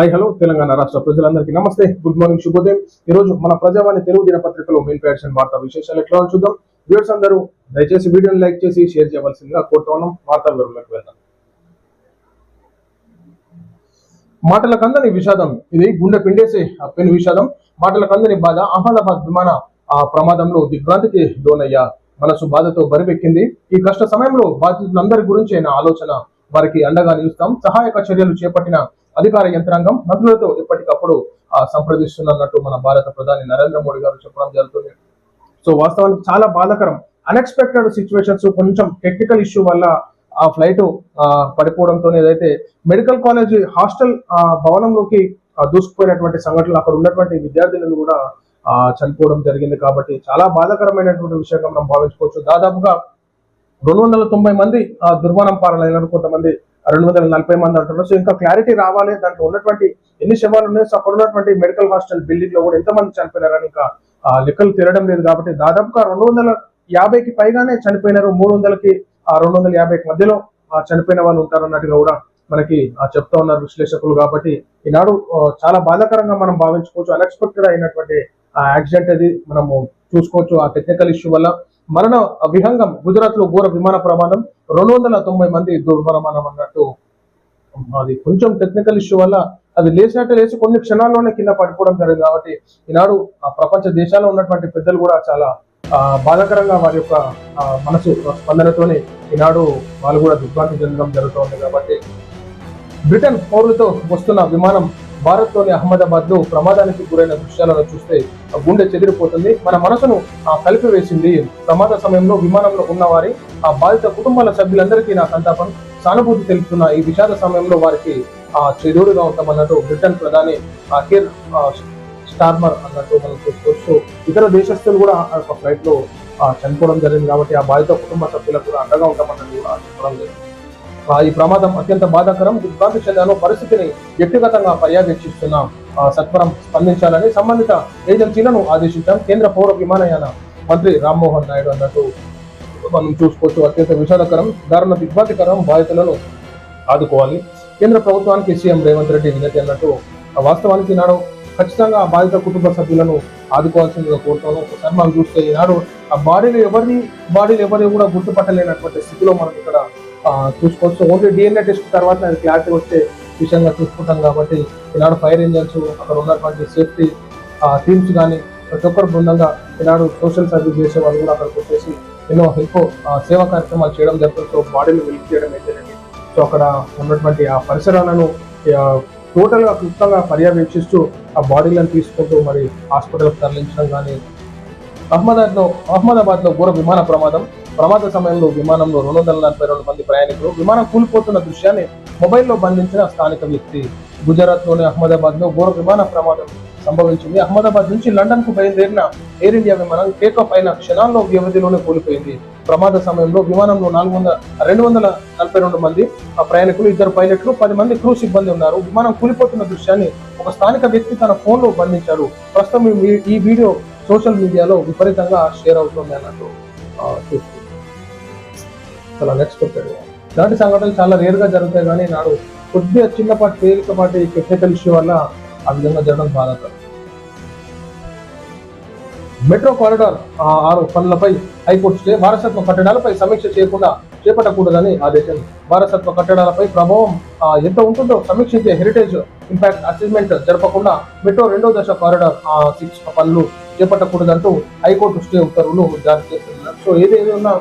Hi hello Telangana రాష్ట్ర ప్రజలందరికీ నమస్తే. గుడ్ మార్నింగ్ శుభోదయం. ఈ రోజు మన ప్రజావాణి తెలుగు దినపత్రికలో మెయిన్ ప్యాషన్ వార్తా విశేషాలు ఎట్లా చూద్దాం. వ్యూవర్స్ అందరూ దయచేసి వీడియోని లైక్ చేసి షేర్ చేయవలసిందిగా కోరుతా ఉన్నాం. వార్తా వివరంలోకి వెళ్దాం. మాటల కందని విషాదం. ఇది గుండె పిండేసే పెను విషాదం. మాటల కందని బాధ అహ్మదాబాద్ విమాన ఆ ప్రమాదంలో దిగ్భ్రాంతికి లోనయ్యా. మనసు బాధతో బరిపెక్కింది. ఈ కష్ట సమయంలో బాధితులందరి గురించి ఆలోచన. వారికి అండగా నిలుస్తాం. సహాయక చర్యలు చేపట్టిన అధికార యంత్రాంగం మంత్రులతో ఎప్పటికప్పుడు సంప్రదిస్తున్నట్టు మన భారత ప్రధాని నరేంద్ర మోడీ గారు చెప్పడం జరుగుతుంది. సో వాస్తవానికి చాలా బాధాకరం. అన్ఎక్స్పెక్టెడ్ సిచ్యువేషన్స్ కొంచెం టెక్నికల్ ఇష్యూ వల్ల ఆ ఫ్లైట్ పడిపోవడంతో ఏదైతే మెడికల్ కాలేజ్ హాస్టల్ భవనంలోకి దూసుకుపోయినటువంటి సంఘటనలు అక్కడ ఉన్నటువంటి విద్యార్థులను కూడా ఆ, చనిపోవడం జరిగింది కాబట్టి చాలా బాధాకరమైనటువంటి విషయంగా మనం భావించుకోవచ్చు. దాదాపుగా రెండు వందల తొంభై మంది ఆ, దుర్మరణం పాలన కొంతమంది. రెండు వందల నలభై మంది అంటున్నారు. సో ఇంకా క్లారిటీ రావాలి. దాంట్లో ఉన్నటువంటి ఎన్ని శవాలు ఉన్నాయో? సో అక్కడ ఉన్నటువంటి మెడికల్ హాస్టల్ బిల్డింగ్లో కూడా ఎంతమంది చనిపోయినారని ఇంకా ఆ, లెక్కలు తిరగడం లేదు కాబట్టి దాదాపుగా రెండు వందల యాభైకి పైగానే చనిపోయినారు. మూడు వందలకి ఆ రెండు వందల యాభైకి మధ్యలో ఆ, చనిపోయిన వాళ్ళు ఉంటారు అన్నట్టుగా కూడా మనకి ఆ, చెప్తా ఉన్నారు విశ్లేషకులు కాబట్టి ఈనాడు చాలా బాధాకరంగా మనం భావించుకోవచ్చు. అన్ఎక్స్పెక్టెడ్ అయినటువంటి యాక్సిడెంట్ అది మనము చూసుకోవచ్చు. ఆ టెక్నికల్ ఇష్యూ వల్ల మరణ విహంగం గుజరాత్లో ఘోర విమాన ప్రమాదం. రెండు వందల తొంభై మంది దుర్మరణం అన్నట్టు. అది కొంచెం టెక్నికల్ ఇష్యూ వల్ల అది లేచినట్టు లేచి కొన్ని క్షణాల్లోనే కింద పడిపోవడం జరిగింది కాబట్టి ఈనాడు ఆ ప్రపంచ దేశాల్లో ఉన్నటువంటి పెద్దలు కూడా చాలా బాధాకరంగా వారి యొక్క మనసు స్పందనతోనే ఈనాడు వాళ్ళు కూడా దిగ్భ్రాంతి చెందడం జరుగుతుంది కాబట్టి బ్రిటన్ పౌరులతో వస్తున్న విమానం భారత్లోని అహ్మదాబాద్లో ప్రమాదానికి గురైన దృశ్యాలను చూస్తే ఆ గుండె చెదిరిపోతుంది. మన మనసును ఆ కలిపివేసింది. ప్రమాద సమయంలో విమానంలో ఉన్నవారి ఆ బాధిత కుటుంబాల సభ్యులందరికీ నా సంతాపం. సానుభూతి తెలుపుతున్న ఈ విషాద సమయంలో వారికి ఆ చెదురుగా ఉంటామన్నట్టు బ్రిటన్ ప్రధాని ఆ కిర్ స్టార్మర్ అన్నట్టు మనం చూసుకోవచ్చు. ఇతర దేశస్తులు కూడా ఆ ఫ్లైట్లో ఆ, చనిపోవడం జరిగింది కాబట్టి ఆ బాధిత కుటుంబ సభ్యులకు కూడా అండగా ఉంటామన్నట్టు కూడా చెప్పడం జరిగింది. ఈ ప్రమాదం అత్యంత బాధాకరం. దిగ్భ్రాంతి చెందాను పరిస్థితిని వ్యక్తిగతంగా పర్యవేక్షిస్తున్నాం. ఆ, సత్వరం స్పందించాలని సంబంధిత ఏజెన్సీలను ఆదేశించాం. కేంద్ర పౌర విమానయాన మంత్రి రామ్మోహన్ నాయుడు అన్నట్టు. మనం చూసుకోవచ్చు అత్యంత విషాదకరం దారుణ దిగ్భాతికరం బాధితులను ఆదుకోవాలి. కేంద్ర ప్రభుత్వానికి సీఎం రేవంత్ రెడ్డి వినతి అన్నట్టు. ఆ వాస్తవానికి ఈనాడు ఖచ్చితంగా ఆ బాధిత కుటుంబ సభ్యులను ఆదుకోవాల్సిందిగా కోరుతాను ఒకసారి మనం చూస్తే ఈనాడు ఆ బాడీలు ఎవరిని బాడీలు ఎవరిని కూడా గుర్తుపట్టలేనటువంటి స్థితిలో మనం ఇక్కడ చూసుకోవచ్చు. ఓన్లీ డిఎన్ఏ టెస్ట్ తర్వాత అది క్లారిటీ వచ్చే విషయంగా చూసుకుంటాం కాబట్టి ఈనాడు ఫైర్ ఇంజన్స్ అక్కడ ఉన్నటువంటి సేఫ్టీ టీమ్స్ కానీ ప్రతి ఒక్కరు బృందంగా ఈనాడు సోషల్ సర్వీస్ చేసే వాళ్ళు కూడా అక్కడికి వచ్చేసి ఎన్నో హెల్ప్ సేవా కార్యక్రమాలు చేయడం జరుగుతుంది. సో బాడీలు వెలికి చేయడం జరిగింది సో అక్కడ ఉన్నటువంటి ఆ పరిసరాలను టోటల్గా క్లుప్తంగా పర్యవేక్షిస్తూ ఆ బాడీలను తీసుకుంటూ మరి హాస్పిటల్కి తరలించడం కానీ అహ్మదాబాద్లో అహ్మదాబాద్లో ఘోర విమాన ప్రమాదం ప్రమాద సమయంలో విమానంలో రెండు వందల నలభై రెండు మంది ప్రయాణికులు విమానం కూలిపోతున్న దృశ్యాన్ని మొబైల్లో బంధించిన స్థానిక వ్యక్తి. గుజరాత్లోని అహ్మదాబాద్లో ఘోర విమాన ప్రమాదం సంభవించింది. అహ్మదాబాద్ నుంచి లండన్కు బయలుదేరిన ఎయిర్ ఇండియా విమానం టేకప్ అయిన క్షణాల్లో వ్యవధిలోనే కూలిపోయింది. ప్రమాద సమయంలో విమానంలో నాలుగు వందల రెండు వందల నలభై రెండు మంది ఆ ప్రయాణికులు ఇద్దరు పైలట్లు పది మంది క్రూ సిబ్బంది ఉన్నారు. విమానం కూలిపోతున్న దృశ్యాన్ని ఒక స్థానిక వ్యక్తి తన ఫోన్లో బంధించారు. ప్రస్తుతం ఈ వీడియో సోషల్ మీడియాలో విపరీతంగా షేర్ అవుతుంది అన్నట్టు చూస్తుంది చాలా అన్ఎక్స్పెక్టెడ్ ఇలాంటి సంఘటనలు చాలా రేర్గా జరుగుతాయి కానీ నాడు కొద్దిగా చిన్నపాటి తేలికపాటి టెక్నికల్ ఇష్యూ వల్ల ఆ విధంగా జరగడం బాధాకరం. మెట్రో కారిడార్ ఆ, ఆరు పనులపై హైకోర్టు స్టే వారసత్వ కట్టడాలపై సమీక్ష చేయకుండా చేపట్టకూడదని ఆదేశం. వారసత్వ కట్టడాలపై ప్రభావం ఎంత ఉంటుందో సమీక్షించే హెరిటేజ్ ఇంపాక్ట్ అసెస్మెంట్ జరపకుండా మెట్రో రెండో దశ కారిడార్ సిక్స్ పనులు చేపట్టకూడదంటూ హైకోర్టు స్టే ఉత్తర్వులు జారీ చేస్తున్నారు. సో ఏదేది ఉన్నా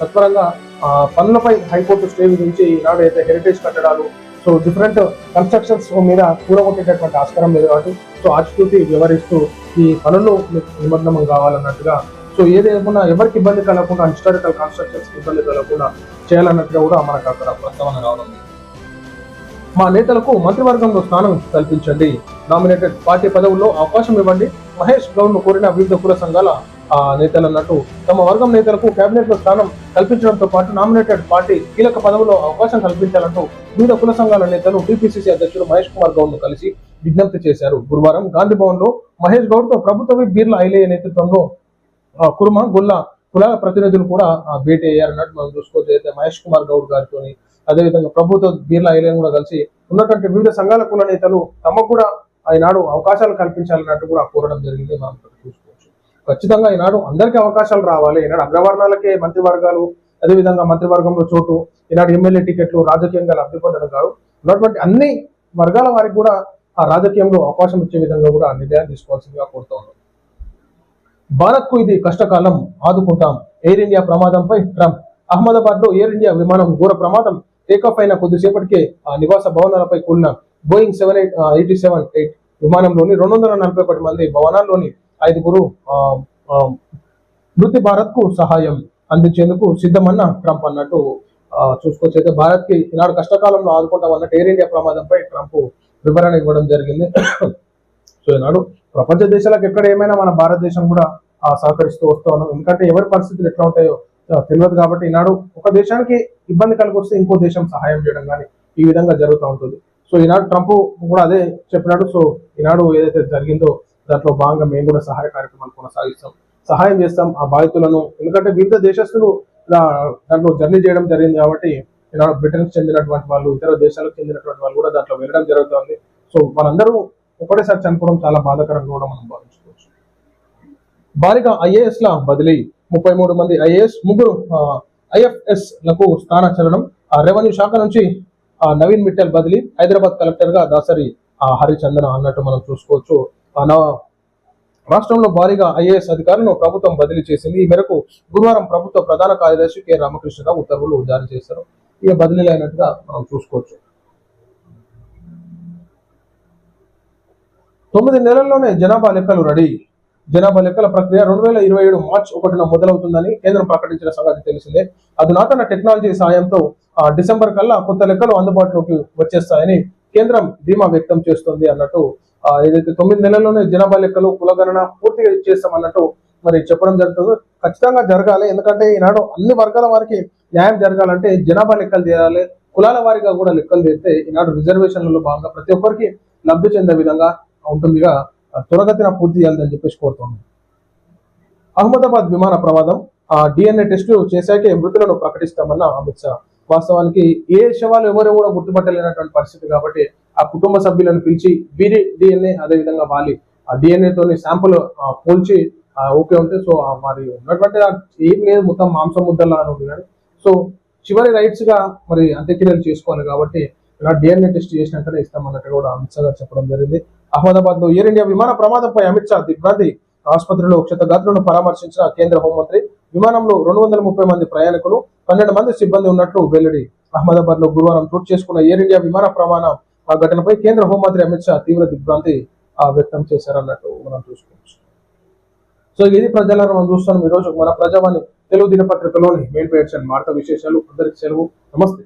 సత్వరంగా ఆ, పనులపై హైకోర్టు స్టే విధించి ఈనాడు అయితే హెరిటేజ్ కట్టడాలు సో డిఫరెంట్ కన్స్ట్రక్షన్స్ మీద కూడగొట్టేటటువంటి ఆస్కారం లేదు కాబట్టి సో ఆచితూచి వివరిస్తూ ఈ పనులు నిమగ్నం కావాలన్నట్టుగా సో ఏదేమన్నా ఎవరికి ఇబ్బంది కలగకుండా హిస్టారికల్ కన్స్ట్రక్షన్స్ ఇబ్బంది కలగకుండా చేయాలన్నట్టుగా కూడా మనకు అక్కడ ప్రస్తావన రావడం మా నేతలకు మంత్రివర్గంలో స్థానం కల్పించండి. నామినేటెడ్ పార్టీ పదవుల్లో అవకాశం ఇవ్వండి. మహేష్ గౌడ్ను కోరిన వివిధ కుల సంఘాల నేతలు అన్నట్టు తమ వర్గం నేతలకు కేబినెట్లో స్థానం కల్పించడంతో పాటు నామినేటెడ్ పార్టీ కీలక పదవుల్లో అవకాశం కల్పించాలంటూ వివిధ కుల సంఘాల నేతలు టీపీసీసీ అధ్యక్షుడు మహేష్ కుమార్ గౌడ్ను కలిసి విజ్ఞప్తి చేశారు. గురువారం గాంధీ భవన్లో మహేష్ గౌడ్తో ప్రభుత్వ బీర్ల ఐలయ్య నేతృత్వంలో ఆ, కుర్మ గుల్ల కులాల ప్రతినిధులు కూడా భేటీ అయ్యారన్నట్టు మనం చూసుకోవచ్చు. అయితే మహేష్ కుమార్ గౌడ్ గారితో అదేవిధంగా ప్రభుత్వ బీర్ల ఐలైన్ కూడా కలిసి ఉన్నటువంటి వివిధ సంఘాల కుల నేతలు తమకు కూడా ఈనాడు అవకాశాలు కల్పించాలన్నట్టు కూడా కోరడం జరిగింది. మనం చూసుకోవచ్చు. ఖచ్చితంగా ఈనాడు అందరికీ అవకాశాలు రావాలి. ఈనాడు అగ్రవర్ణాలకే మంత్రివర్గాలు అదేవిధంగా మంత్రివర్గంలో చోటు ఈనాడు ఎమ్మెల్యే టికెట్లు రాజకీయంగా లబ్ధి పొందడం కాదు. ఉన్నటువంటి అన్ని వర్గాల వారికి కూడా ఆ రాజకీయంలో అవకాశం ఇచ్చే విధంగా కూడా నిర్ణయాలు తీసుకోవాల్సిందిగా కోరుతా ఉన్నాం. భారత్కు ఇది కష్టకాలం ఆదుకుంటాం. ఎయిర్ ఇండియా ప్రమాదంపై ట్రంప్ అహ్మదాబాద్లో ఎయిర్ ఇండియా విమానం ఘోర ప్రమాదం టేకాఫ్ అయిన కొద్దిసేపటికే ఆ నివాస భవనాలపై కూలిన Boeing seven eight eighty seven eight విమానంలోని రెండు వందల నలభై ఒకటి మంది భవనాల్లోని ఐదుగురు ఆ, మృతి భారత్కు సహాయం అందించేందుకు సిద్ధమన్న ట్రంప్ అన్నట్టు చూసుకోవచ్చు అయితే భారత్కి ఈనాడు కష్టకాలంలో ఆదుకుంటాం అన్నట్టు ఎయిర్ ఇండియా ప్రమాదంపై ట్రంప్ వివరణ ఇవ్వడం జరిగింది. సో ఈనాడు ప్రపంచ దేశాలకు ఎక్కడ ఏమైనా మన భారతదేశం కూడా సహకరిస్తూ వస్తూ ఉన్నాం. ఎందుకంటే ఎవరి పరిస్థితులు ఎట్లా ఉంటాయో తెలియదు కాబట్టి ఈనాడు ఒక దేశానికి ఇబ్బంది కలిగి వస్తే ఇంకో దేశం సహాయం చేయడం కానీ ఈ విధంగా జరుగుతూ ఉంటుంది. సో ఈనాడు ట్రంప్ కూడా అదే చెప్పినాడు. సో ఈనాడు ఏదైతే జరిగిందో దాంట్లో భాగంగా మేము కూడా సహాయ కార్యక్రమాలు కొనసాగిస్తాం. సహాయం చేస్తాం ఆ బాధితులను. ఎందుకంటే వివిధ దేశస్తులు దాంట్లో జర్నీ చేయడం జరిగింది కాబట్టి బ్రిటన్ బ్రిటన్కి చెందినటువంటి వాళ్ళు ఇతర దేశాలకు చెందినటువంటి వాళ్ళు కూడా దాంట్లో వెళ్ళడం జరుగుతుంది. సో వాళ్ళందరూ ఒకటేసారి చనిపోవడం చాలా బాధాకరంగా కూడా మనం భావించుకోవచ్చు. భారీగా ఐఏఎస్ ల బదిలీ. ముప్పై మూడు మంది ఐఏఎస్ ముగ్గురు ఐఎఫ్ఎస్లకు స్థాన చలనం ఆ రెవెన్యూ శాఖ నుంచి ఆ నవీన్ మిట్టల్ బదిలీ. హైదరాబాద్ కలెక్టర్గా దాసరి ఆ హరిచందన అన్నట్టు మనం చూసుకోవచ్చు. రాష్ట్రంలో భారీగా ఐఏఎస్ అధికారులను ప్రభుత్వం బదిలీ చేసింది. ఈ మేరకు గురువారం ప్రభుత్వ ప్రధాన కార్యదర్శి కె రామకృష్ణరావు ఉత్తర్వులు జారీ చేశారు. ఇక బదిలీలు అయినట్టుగా మనం చూసుకోవచ్చు. తొమ్మిది నెలల్లోనే జనాభా లెక్కలు రెడీ. జనాభా లెక్కల ప్రక్రియ రెండు వేల ఇరవై ఏడు మార్చ్ ఒకటిన మొదలవుతుందని కేంద్రం ప్రకటించిన సంగతి తెలిసిందే. అధునాతన టెక్నాలజీ సాయంతో ఆ, డిసెంబర్ కల్లా కొత్త లెక్కలు అందుబాటులోకి వచ్చేస్తాయని కేంద్రం ధీమా వ్యక్తం చేస్తుంది అన్నట్టు ఏదైతే తొమ్మిది నెలల్లోనే జనాభా లెక్కలు కులగణన పూర్తిగా చేస్తామన్నట్టు మరి చెప్పడం జరుగుతుంది. ఖచ్చితంగా జరగాలి ఎందుకంటే ఈనాడు అన్ని వర్గాల వారికి న్యాయం జరగాలంటే జనాభా లెక్కలు తీయాలి కులాల వారిగా కూడా లెక్కలు చేస్తే ఈనాడు రిజర్వేషన్లలో భాగంగా ప్రతి ఒక్కరికి లబ్ధి చెందే విధంగా ఉంటుందిగా త్వరగతిన పూర్తి చేయాలని చెప్పేసి కోరుతున్నాను. అహ్మదాబాద్ విమాన ప్రమాదం ఆ డిఎన్ఏ టెస్టులు చేశాకే మృతులను ప్రకటిస్తామన్న అమిత్ షా. వాస్తవానికి ఏ శవాలు ఎవరు కూడా గుర్తుపట్టలేనటువంటి పరిస్థితి కాబట్టి ఆ కుటుంబ సభ్యులను పిలిచి వీరి డిఎన్ఏ అదేవిధంగా వాలి. ఆ డిఎన్ఏ తోని శాంపుల్ పోల్చి ఓకే ఉంటే సో మరి ఉన్నటువంటి ఏం లేదు మొత్తం మాంసం ముద్దలా అని ఉంది కానీ సో చివరి రైట్స్గా మరి అంత్యక్రియలు చేసుకోవాలి కాబట్టి ఇలా డిఎన్ఏ టెస్ట్ చేసినాకనే ఇస్తామన్నట్టు కూడా అమిత్ షా గారు చెప్పడం జరిగింది. అహ్మదాబాద్లో ఎయిర్ ఇండియా విమాన ప్రమాదంపై అమిత్ షా దిగ్భ్రాంతి. ఆసుపత్రిలో క్షతగాత్రులను పరామర్శించిన కేంద్ర హోంమంత్రి విమానంలో రెండు వందల ముప్పై మంది ప్రయాణికులు పన్నెండు మంది సిబ్బంది ఉన్నట్లు వెల్లడి. అహ్మదాబాద్లో గురువారం చోటు చేసుకున్న ఎయిర్ ఇండియా విమాన ప్రమాణం ఆ ఘటనపై కేంద్ర హోంమంత్రి అమిత్ షా తీవ్ర దిగ్భ్రాంతి ఆ, వ్యక్తం చేశారన్నట్టు మనం చూసుకోవచ్చు. సో ఇది ప్రజలను మనం చూస్తున్నాం. ఈ రోజు మన ప్రజావాణి తెలుగు దినపత్రికలోని మెయిన్ పేడ్స్ అండ్ విశేషాలు. అందరికి సెలవు. నమస్తే.